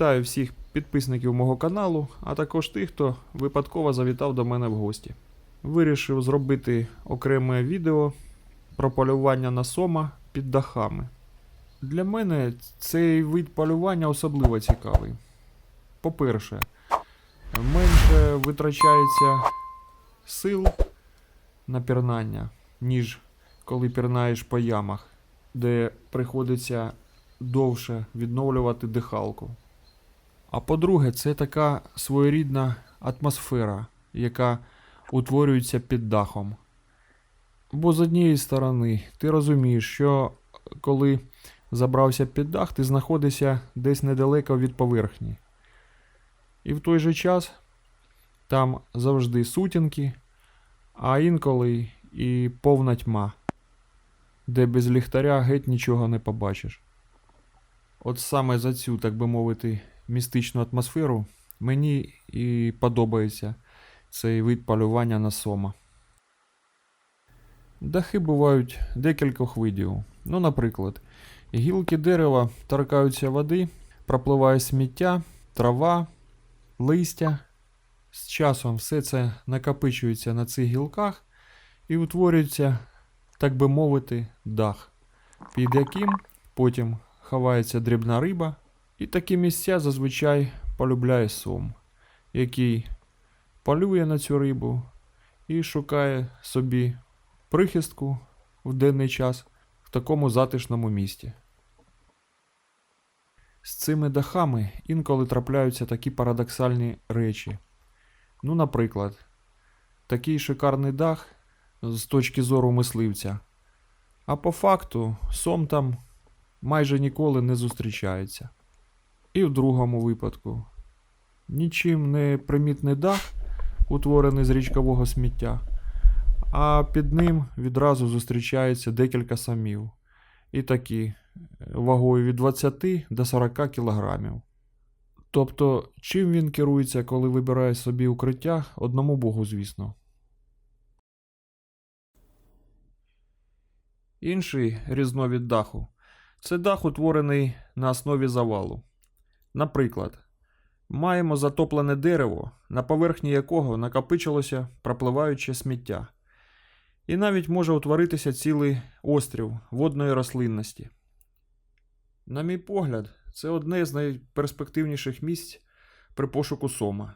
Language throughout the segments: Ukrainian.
Вітаю всіх підписників мого каналу, а також тих, хто випадково завітав до мене в гості. Вирішив зробити окреме відео про полювання на сома під дахами. Для мене цей вид полювання особливо цікавий. По-перше, менше витрачається сил на пірнання, ніж коли пірнаєш по ямах, де приходиться довше відновлювати дихалку. А по-друге, це така своєрідна атмосфера, яка утворюється під дахом. Бо з однієї сторони, ти розумієш, що коли забрався під дах, ти знаходишся десь недалеко від поверхні. І в той же час там завжди сутінки, а інколи і повна тьма, де без ліхтаря геть нічого не побачиш. От саме за цю, так би мовити, містичну атмосферу мені і подобається цей вид полювання на сома. Дахи бувають декількох видів. Ну, наприклад, гілки дерева торкаються води, пропливає сміття, трава, листя. З часом все це накопичується на цих гілках і утворюється, так би мовити, дах, під яким потім ховається дрібна риба, і такі місця зазвичай полюбляє сом, який полює на цю рибу і шукає собі прихистку в денний час в такому затишному місті. З цими дахами інколи трапляються такі парадоксальні речі. Ну, наприклад, такий шикарний дах з точки зору мисливця. А по факту сом там майже ніколи не зустрічається. І в другому випадку нічим не примітний дах, утворений з річкового сміття, а під ним відразу зустрічається декілька самів. І такі е, вагою від 20 до 40 кілограмів. Тобто, чим він керується, коли вибирає собі укриття, одному Богу, звісно. Інший різновид даху це дах, утворений на основі завалу. Наприклад, маємо затоплене дерево, на поверхні якого накопичилося пропливаюче сміття, і навіть може утворитися цілий острів водної рослинності. На мій погляд, це одне з найперспективніших місць при пошуку сома,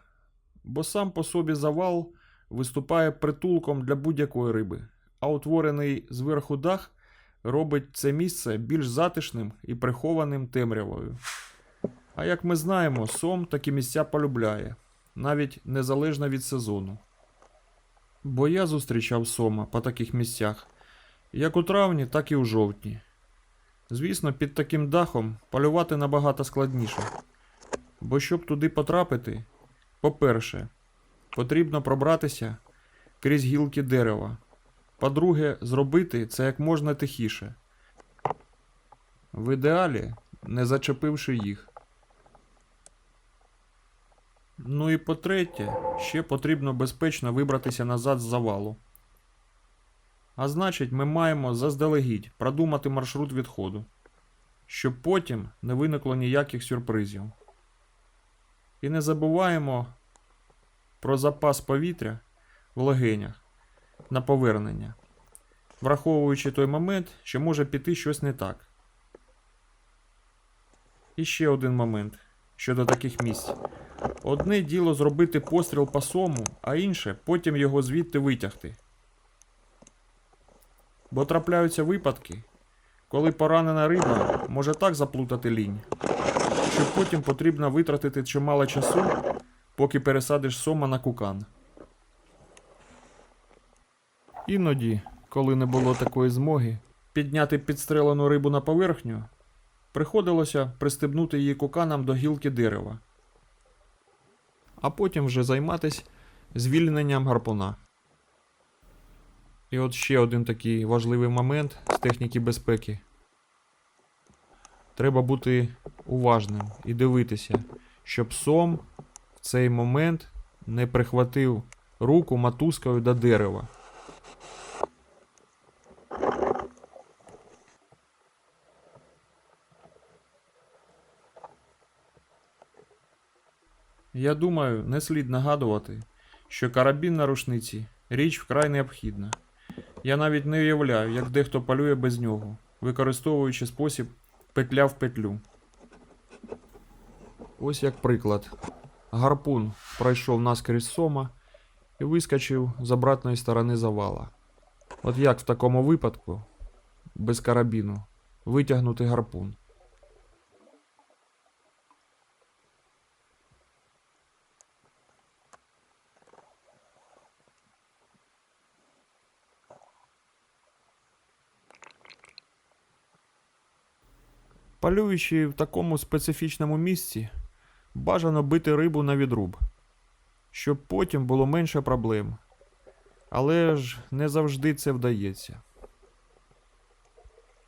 бо сам по собі завал виступає притулком для будь-якої риби, а утворений зверху дах робить це місце більш затишним і прихованим темрявою. А як ми знаємо, сом такі місця полюбляє, навіть незалежно від сезону. Бо я зустрічав сома по таких місцях, як у травні, так і у жовтні. Звісно, під таким дахом полювати набагато складніше. Бо щоб туди потрапити, по-перше, потрібно пробратися крізь гілки дерева. По-друге, зробити це як можна тихіше. В ідеалі, не зачепивши їх. Ну і по-третє, ще потрібно безпечно вибратися назад з завалу. А значить, ми маємо заздалегідь продумати маршрут відходу, щоб потім не виникло ніяких сюрпризів. І не забуваємо про запас повітря в легенях на повернення, враховуючи той момент, що може піти щось не так. І ще один момент щодо таких місць. Одне діло зробити постріл по сому, а інше потім його звідти витягти. Бо трапляються випадки, коли поранена риба може так заплутати лінь, що потім потрібно витратити чимало часу, поки пересадиш сома на кукан. Іноді, коли не було такої змоги, підняти підстрелену рибу на поверхню, приходилося пристебнути її куканом до гілки дерева, а потім вже займатися звільненням гарпуна. І от ще один такий важливий момент з техніки безпеки. Треба бути уважним і дивитися, щоб сом в цей момент не прихватив руку матузкою до дерева. Я думаю, не слід нагадувати, що карабін на рушниці річ вкрай необхідна. Я навіть не уявляю, як дехто полює без нього, використовуючи спосіб петля в петлю. Ось як приклад. Гарпун пройшов наскрізь сома і вискочив з обратної сторони завала. От як в такому випадку, без карабіну, витягнути гарпун? Полюючи в такому специфічному місці, бажано бити рибу на відруб, щоб потім було менше проблем. Але ж не завжди це вдається.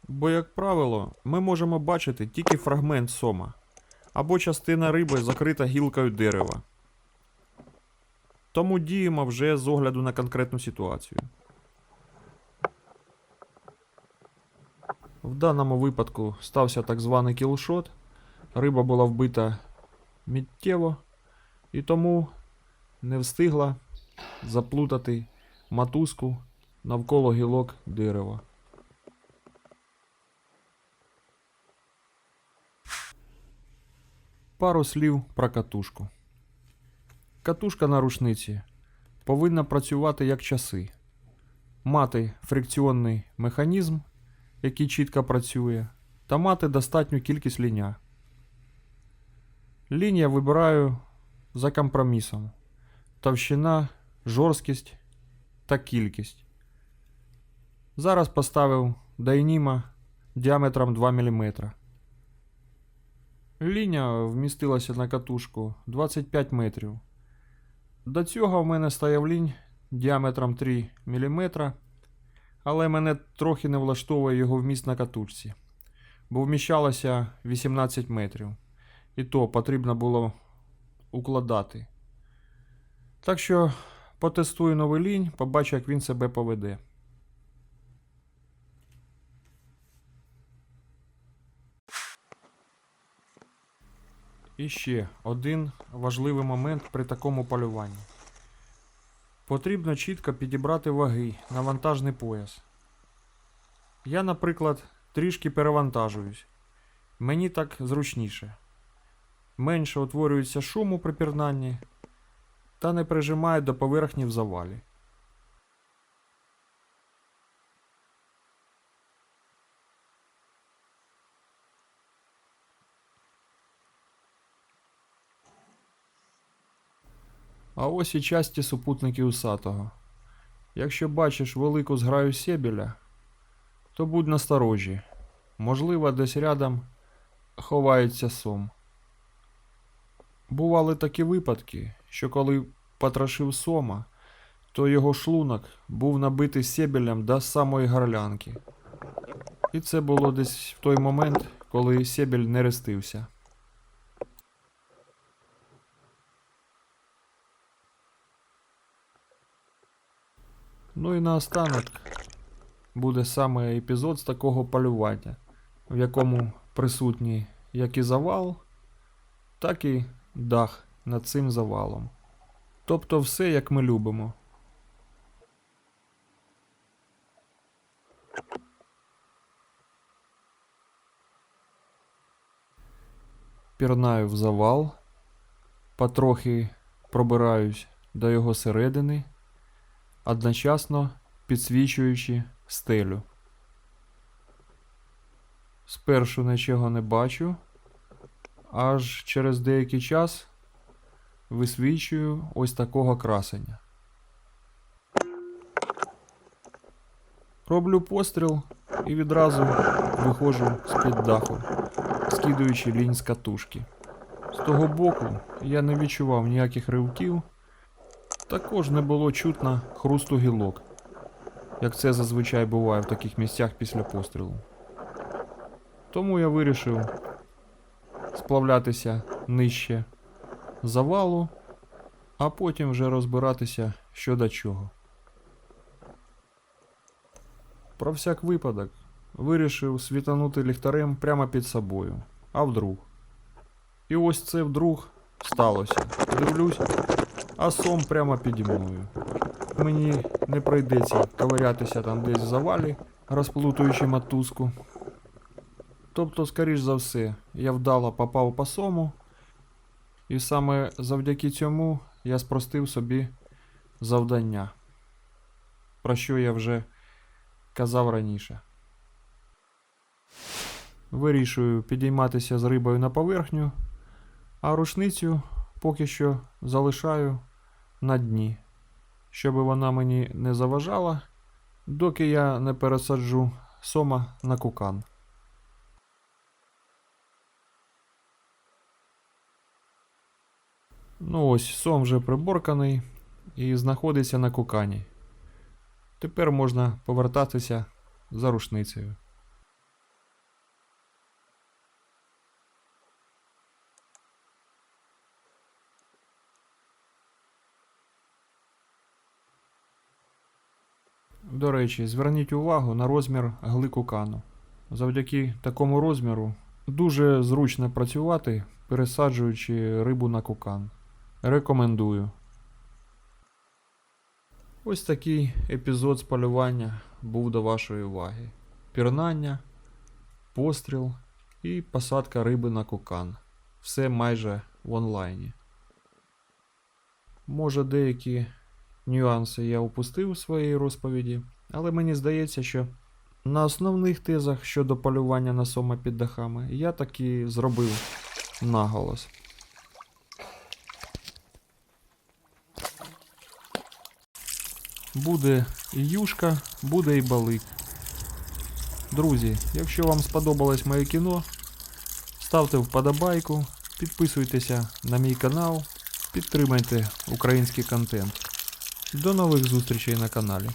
Бо, як правило, ми можемо бачити тільки фрагмент сома або частина риби закрита гілкою дерева. Тому діємо вже з огляду на конкретну ситуацію. В даному випадку стався так званий кілшот. Риба була вбита миттєво і тому не встигла заплутати матузку навколо гілок дерева. Пару слів про катушку. Катушка на рушниці повинна працювати як часи, мати фрикціонний механізм, який чітко працює, та мати достатню кількість. Лінія вибираю за компромісом. Товщина, жорсткість та кількість. Зараз поставив дайніма діаметром 2 мм. Лінія вмістилася на катушку 25 метрів. До цього в мене стояв лінь діаметром 3 мм, але мене трохи не влаштовує його вміст на катушці, бо вміщалося 18 метрів. І то потрібно було укладати. Так що потестую новий лінь, побачу, як він себе поведе. І ще один важливий момент при такому полюванні. Потрібно чітко підібрати ваги на вантажний пояс. Я, наприклад, трішки перевантажуюсь. Мені так зручніше. Менше утворюється шуму при пірнанні та не прижимає до поверхні в завалі. А ось і часті супутники усатого. Якщо бачиш велику зграю сєбіля, то будь насторожі. Можливо, десь рядом ховається сом. Бували такі випадки, що коли потрошив сома, то його шлунок був набитий сєбелем до самої горлянки. І це було десь в той момент, коли сєбель не рестився. Ну і наостанок буде саме епізод з такого полювання, в якому присутній як і завал, так і дах над цим завалом. Тобто все як ми любимо. Пірнаю в завал, потрохи пробираюсь до його середини, одночасно підсвічуючи стелю. Спершу нічого не бачу, аж через деякий час висвічую ось такого красення. Роблю постріл і відразу виходжу з-під даху, скидуючи лінь з катушки. З того боку я не відчував ніяких ривків, також не було чутно хрусту гілок, як це зазвичай буває в таких місцях після пострілу. Тому я вирішив сплавлятися нижче завалу, а потім вже розбиратися що до чого. Про всяк випадок вирішив світанути ліхтарем прямо під собою, а вдруг. І ось це вдруг сталося? Дивлюсь, а сом прямо піді мною. Мені не прийдеться ковирятися там десь в завалі, розплутуючи мотузку. Тобто, скоріш за все, я вдало попав по сому, і саме завдяки цьому я спростив собі завдання, про що я вже казав раніше. Вирішую підійматися з рибою на поверхню, а рушницю поки що залишаю на дні, щоб вона мені не заважала, доки я не пересаджу сома на кукан. Ну ось, сом вже приборканий і знаходиться на кукані. Тепер можна повертатися за рушницею. До речі, зверніть увагу на розмір гли кукану. Завдяки такому розміру дуже зручно працювати, пересаджуючи рибу на кукан. Рекомендую. Ось такий епізод з полювання був до вашої уваги. Пірнання, постріл і посадка риби на кукан. Все майже в онлайні. Може, деякі нюанси я упустив у своїй розповіді, але мені здається, що на основних тезах щодо полювання на сома під дахами я таки зробив наголос. Буде і юшка, буде і балик. Друзі, якщо вам сподобалось моє кіно, ставте вподобайку, підписуйтеся на мій канал, підтримайте український контент. До нових зустрічей на каналі.